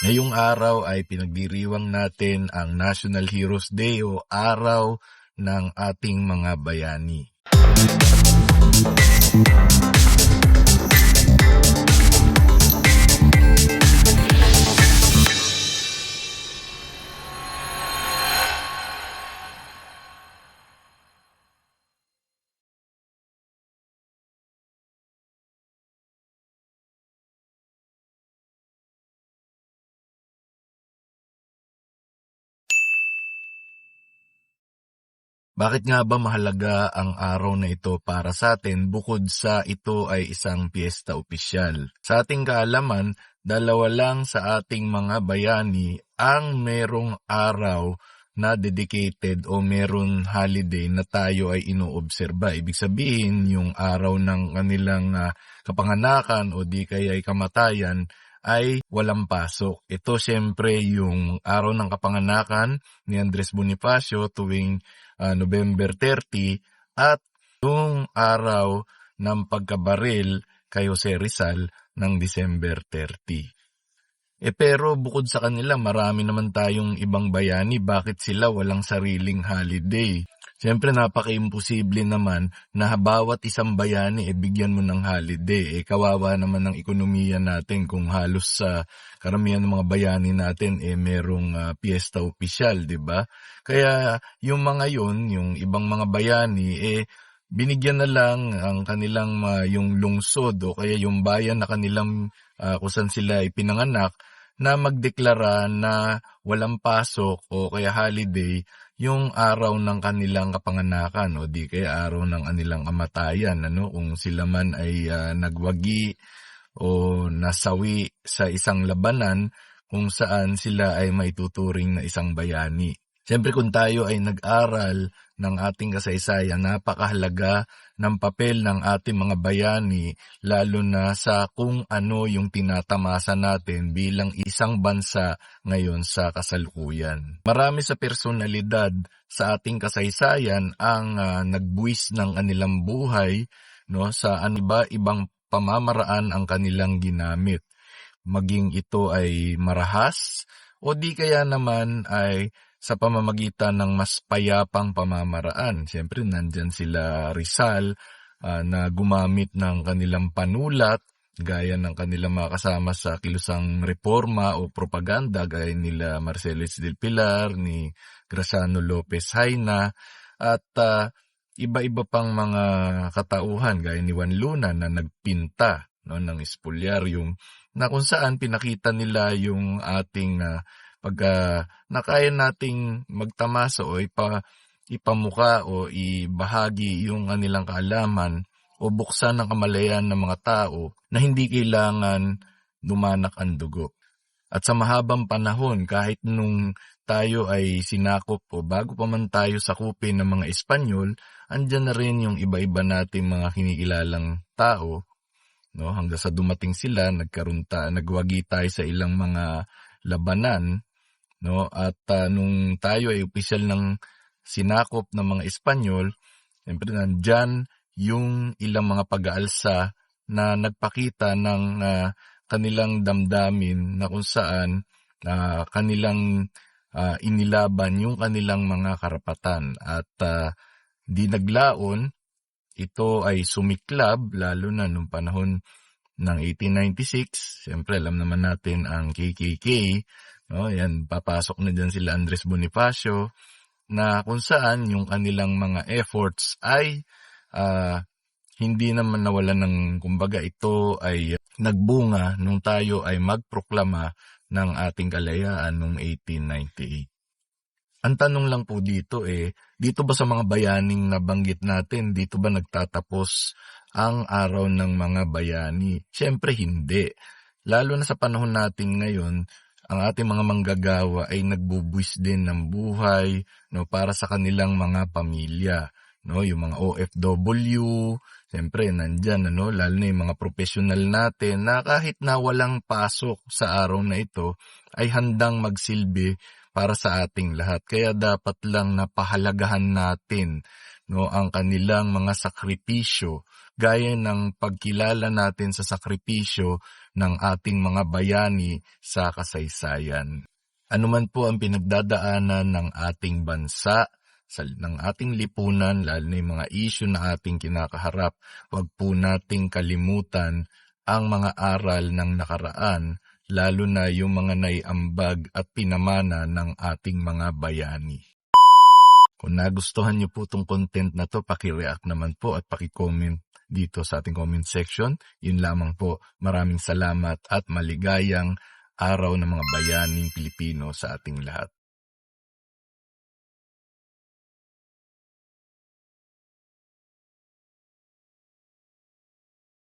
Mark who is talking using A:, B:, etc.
A: Ngayong araw ay pinagdiriwang natin ang National Heroes Day o araw ng ating mga bayani. Bakit nga ba mahalaga ang araw na ito para sa atin bukod sa ito ay isang piyesta opisyal? Sa ating kaalaman, dalawa lang sa ating mga bayani ang merong araw na dedicated o meron holiday na tayo ay inoobserba. Ibig sabihin, yung araw ng kanilang ah, kapanganakan o di kaya ay kamatayan ay walang pasok. Ito siyempre yung araw ng kapanganakan ni Andres Bonifacio tuwing ah, November 30 at yung araw ng pagkabaril kay Jose Rizal ng December 30. Eh pero bukod sa kanila, marami naman tayong ibang bayani. Bakit sila walang sariling holiday? Siyempre, napaka-imposible naman na bawat isang bayani, eh, bigyan mo ng holiday. Eh, kawawa naman ng ekonomiya natin kung halos sa karamihan ng mga bayani natin, eh, merong ah, piyesta opisyal, di ba? Kaya, yung mga yun, yung ibang mga bayani, eh, binigyan na lang ang kanilang ah, yung lungsod o kaya yung bayan na kanilang ah, kung saan sila ipinanganak na magdeklara na walang pasok o kaya holiday yung araw ng kanilang kapanganakan o di kaya araw ng kanilang kamatayan ano kung sila man ay ah, nagwagi o nasawi sa isang labanan kung saan sila ay may tuturing na isang bayani. Siyempre kung tayo ay nag-aral ng ating kasaysayan, napakahalaga ng papel ng ating mga bayani lalo na sa kung ano yung tinatamasa natin bilang isang bansa ngayon sa kasalukuyan. Marami sa personalidad sa ating kasaysayan ang ah, nagbuwis ng kanilang buhay no sa iba-ibang pamamaraan ang kanilang ginamit. Maging ito ay marahas o di kaya naman ay sa pamamagitan ng mas payapang pamamaraan. Siyempre, nandyan sila Rizal ah, na gumamit ng kanilang panulat gaya ng kanilang mga kasama sa kilusang reforma o propaganda gaya nila Marcelo H. del Pilar, ni Graciano Lopez Haina at ah, iba-iba pang mga katauhan gaya ni Juan Luna na nagpinta no, ng espulyarium na kung saan pinakita nila yung ating ah, pagka na kaya nating magtamasa o ipa, ipamuka o ibahagi yung kanilang kaalaman o buksan ng kamalayan ng mga tao na hindi kailangan dumanak ang dugo. At sa mahabang panahon, kahit nung tayo ay sinakop o bago pa man tayo sakupin ng mga Espanyol, andyan na rin yung iba-iba nating mga kinikilalang tao no hanggang sa dumating sila nagkaroon ta nagwagi tayo sa ilang mga labanan no? At ah, nung tayo ay opisyal ng sinakop ng mga Espanyol siyempre nandyan yung ilang mga pag-aalsa na nagpakita ng ah, kanilang damdamin na kung saan ah, kanilang ah, inilaban yung kanilang mga karapatan. At ah, di naglaon ito ay sumiklab lalo na nung panahon ng 1896. Siyempre, alam naman natin ang KKK. No? Yan, papasok na dyan sila Andres Bonifacio na kung saan yung kanilang mga efforts ay ah, hindi naman nawala ng kumbaga ito ay nagbunga nung tayo ay magproklama ng ating kalayaan noong 1898. Ang tanong lang po dito eh, dito ba sa mga bayaning nabanggit natin, dito ba nagtatapos ang araw ng mga bayani? Siyempre hindi. Lalo na sa panahon natin ngayon, ang ating mga manggagawa ay nagbubuwis din ng buhay no, para sa kanilang mga pamilya. No, yung mga OFW, siyempre nandyan, ano, lalo na yung mga professional natin na kahit na walang pasok sa araw na ito, ay handang magsilbi para sa ating lahat. Kaya dapat lang napahalagahan natin no ang kanilang mga sakripisyo gaya ng pagkilala natin sa sakripisyo ng ating mga bayani sa kasaysayan. Ano man po ang pinagdadaanan ng ating bansa, sa, ng ating lipunan, lalo na yung mga issue na ating kinakaharap, wag po nating kalimutan ang mga aral ng nakaraan, lalo na yung mga naiambag at pinamana ng ating mga bayani. Kung nagustuhan niyo po itong content na to, pakireact naman po at pakicomment dito sa ating comment section. Yun lamang po. Maraming salamat at maligayang araw ng mga bayaning Pilipino sa ating lahat.